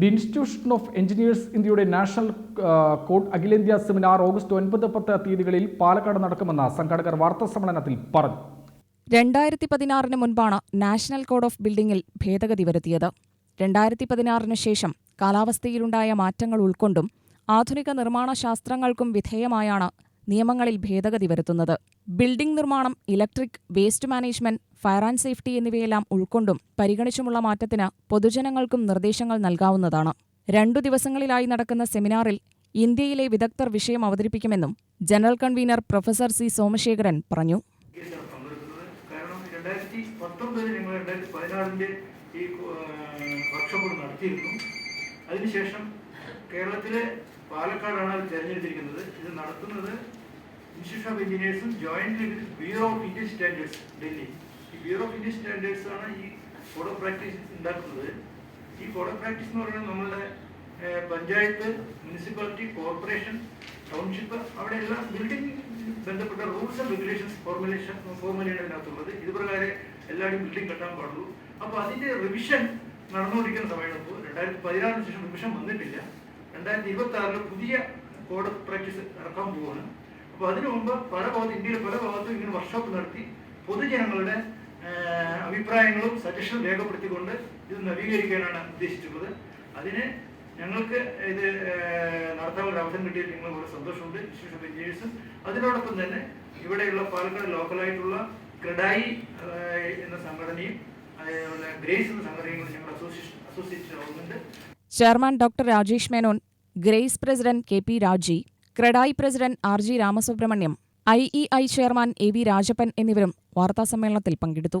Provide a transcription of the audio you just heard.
The institution of engineers ഇന്ത്യയുടെ national code അഖിലേന്ത്യാ seminar August ഒൻപത് പത്ത് തീയതികളിൽ പാലക്കാട് നടക്കുമെന്ന് സംഘാടകർ വാർത്താ സമ്മേളനത്തിൽ പറഞ്ഞു. രണ്ടായിരത്തി പതിനാറിന് മുൻപാണ് നാഷണൽ കോഡ് ഓഫ് ബിൽഡിംഗിൽ ഭേദഗതി വരുത്തിയത്. രണ്ടായിരത്തി പതിനാറിന് ശേഷം കാലാവസ്ഥയിലുണ്ടായ മാറ്റങ്ങൾ ഉൾക്കൊണ്ടും ആധുനിക നിർമ്മാണ ശാസ്ത്രങ്ങൾക്കും വിധേയമായാണ് നിയമങ്ങളിൽ ഭേദഗതി വരുത്തുന്നത്. ബിൽഡിംഗ് നിർമ്മാണം electric waste management fire and safety എന്നിവയെല്ലാം ഉൾക്കൊണ്ടും പരിഗണിച്ചുമുള്ള മാറ്റത്തിന് പൊതുജനങ്ങൾക്കും നിർദ്ദേശങ്ങൾ നൽകാവുന്നതാണ്. രണ്ടു ദിവസങ്ങളിലായി നടക്കുന്ന സെമിനാറിൽ ഇന്ത്യയിലെ വിദഗ്ധർ വിഷയം അവതരിപ്പിക്കുമെന്നും general convener professor C Somasekharan പറഞ്ഞു. ഈ നടത്തിയിരുന്നു. അതിനുശേഷം കേരളത്തിലെ പാലക്കാടാണ് അത് തിരഞ്ഞെടുത്തിരിക്കുന്നത്. ഇത് നടത്തുന്നത് institution of എഞ്ചിനീയേഴ്സും joint with bureau of Indian standards Delhi. Bureau of Indian standards ആണ് ഈ കോഡ് ഓഫ് പ്രാക്ടീസ് ഉണ്ടാക്കുന്നത്. ഈ കോഡ് ഓഫ് പ്രാക്ടീസ് എന്ന് പറയുന്നത് നമ്മളുടെ പഞ്ചായത്ത് മുനിസിപ്പാലിറ്റി കോർപ്പറേഷൻ ടൗൺഷിപ്പ് അവിടെ എല്ലാം ബിൽഡിംഗ് ബന്ധപ്പെട്ട റൂൾസ് ആൻഡ് റെഗുലേഷൻസ് ഫോർമുലേഷൻ ഫോർമുലയാണ് ഇതിനകത്തുള്ളത്. ഇത് പ്രകാരം എല്ലാവരും ബിൽഡിംഗ് കെട്ടാൻ പാടുള്ളൂ. അപ്പോൾ അതിന്റെ റിവിഷൻ നടന്നുകൊണ്ടിരിക്കുന്ന സമയത്ത് രണ്ടായിരത്തി പതിനാറിന് ശേഷം റിവിഷൻ വന്നിട്ടില്ല. രണ്ടായിരത്തി ഇരുപത്തി ആറിൽ പുതിയ കോഡ് പ്രാക്ടീസ് ഇറക്കാൻ പോവുകയാണ് അപ്പോൾ അതിനു മുമ്പ് പല ഭാഗത്ത് ഇന്ത്യയിലെ പല ഭാഗത്തും ഇങ്ങനെ വർക്ക്ഷോപ്പ് നടത്തി പൊതുജനങ്ങളുടെ അഭിപ്രായങ്ങളും സജഷനും രേഖപ്പെടുത്തിക്കൊണ്ട് ഇത് നവീകരിക്കാനാണ് ഉദ്ദേശിച്ചിട്ടുള്ളത്. അതിന് ഞങ്ങൾക്ക് ഇത് നടത്താൻ ഒരു അവസരം കിട്ടിയതിൽ നിങ്ങൾ വളരെ സന്തോഷമുണ്ട്. ഇൻസ്റ്റിറ്റ്യൂഷൻ ഓഫ് എഞ്ചിനീയേഴ്സും അതിനോടൊപ്പം തന്നെ ഇവിടെയുള്ള പാലക്കാട് ലോക്കലായിട്ടുള്ള ക്രഡായി എന്ന സംഘടനയും അതേപോലെ ഗ്രേസ് എന്ന സംഘടനയും കൂടി ഞങ്ങൾ അസോസിയേഷൻ അസോസിയേറ്റ് ആവുന്നുണ്ട്. Chairman doctor Rajesh Menon Grace president K P Raji CREDAI president R G Ramasubramaniam I E I chairman A V Rajappan എന്നിവരും വാർത്താസമ്മേളനത്തിൽ പങ്കെടുത്തു.